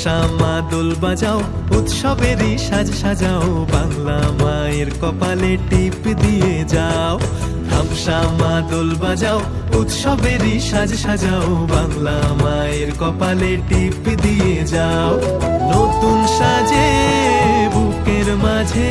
ধামসা মা দোল বাজাও, উৎসবেরই সাজ সাজাও, বাংলা মায়ের কপালে টিপ দিয়ে যাও। হামসা মা দোল বাজাও, উৎসবেরই সাজ সাজাও, বাংলা মায়ের কপালে টিপ দিয়ে যাও। নতুন সাজে, বুকের মাঝে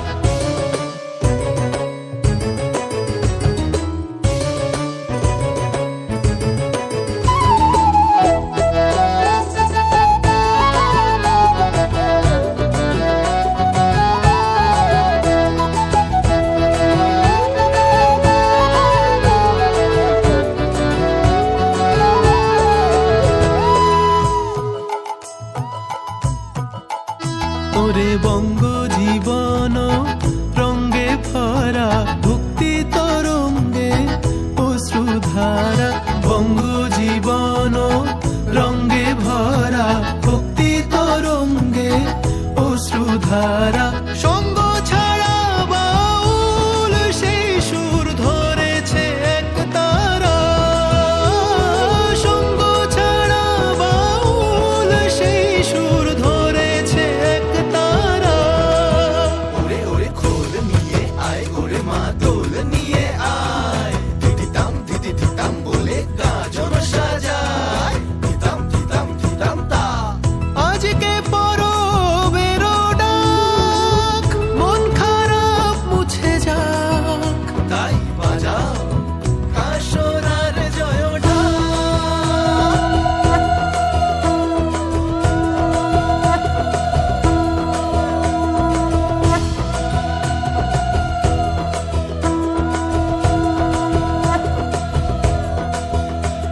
ওরে বঙ্গ জীবন রঙ্গে ভরা ভক্তি তরঙ্গে। What.